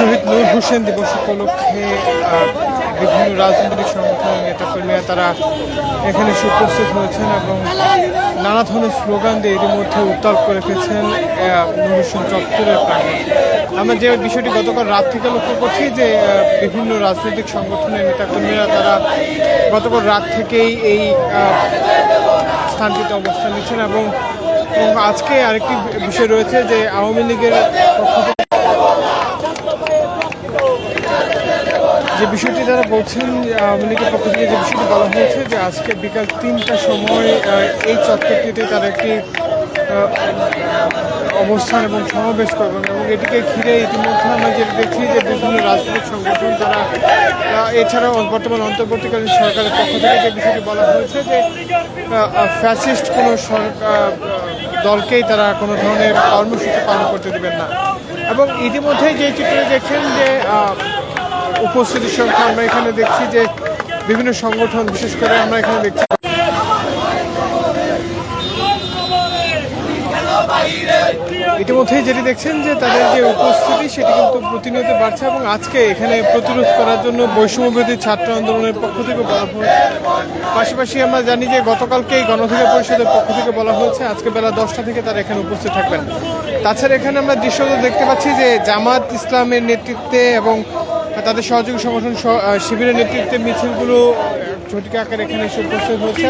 শহীদ নূর হোসেন দিবস উপলক্ষে বিভিন্ন রাজনৈতিক সংগঠনের নেতাকর্মীরা তারা এখানে এসে উপস্থিত হয়েছেন এবং নানা ধরনের স্লোগান দিয়ে এর মধ্যে উত্তাল করে আহ, নূর হোসেন চত্বরের প্রাঙ্গণ। আমরা যে বিষয়টি গতকাল রাত থেকে লক্ষ্য করছি যে বিভিন্ন রাজনৈতিক সংগঠনের নেতাকর্মীরা তারা গতকাল রাত থেকেই এই স্থানটিতে অবস্থান নিচ্ছেন এবং এবং আজকে আরেকটি বিষয় রয়েছে যে আওয়ামী লীগের পক্ষ যে বিষয়টি তারা বলছেন, আওয়ামী লীগের পক্ষ থেকে যে বিষয়টি বলা হয়েছে যে আজকে বিকাল তিনটার সময় এই চত্বরটিতে তারা একটি অবস্থান এবং সমাবেশ করবেন এবং এটিকে ঘিরে ইতিমধ্যে আমরা যেটা দেখছি যে বিভিন্ন রাজনৈতিক সংগঠন তারা এছাড়াও বর্তমান অন্তর্বর্তীকালীন সরকারের পক্ষ থেকে যে বিষয়টি বলা হয়েছে যে ফ্যাসিস্ট কোনো দলকেই তারা কোনো ধরনের কর্মসূচি পালন করতে দেবেন না। এবং ইতিমধ্যেই যে চিত্র দেখছেন যে উপস্থিতির সংখ্যা আমরা এখানে দেখছি যে বিভিন্ন সংগঠন, বিশেষ করে আমরা এখানে দেখছি ইতিমধ্যেই যেটি দেখছেন যে তাদের যে উপস্থিতি, সেটি কিন্তু প্রতিনিয়ত বাড়ছে এবং আজকে এখানে প্রতিরোধ করার জন্য বৈষম্যবিরোধী ছাত্র আন্দোলনের পক্ষ থেকে বলা হয়েছে। পাশাপাশি আমরা জানি যে গতকালকেই গণধিকার পরিষদের পক্ষ থেকে বলা হয়েছে, আজকে বেলা দশটা থেকে তারা এখানে উপস্থিত থাকবেন। তাছাড়া এখানে আমরা দৃশ্য দেখতে পাচ্ছি যে জামাত ইসলামের নেতৃত্বে এবং তাদের সহযোগী সংগঠন শিবিরের নেতৃত্বে মিছিলগুলো ঝটিকা আকারে এখানে এসে উপস্থিত হচ্ছে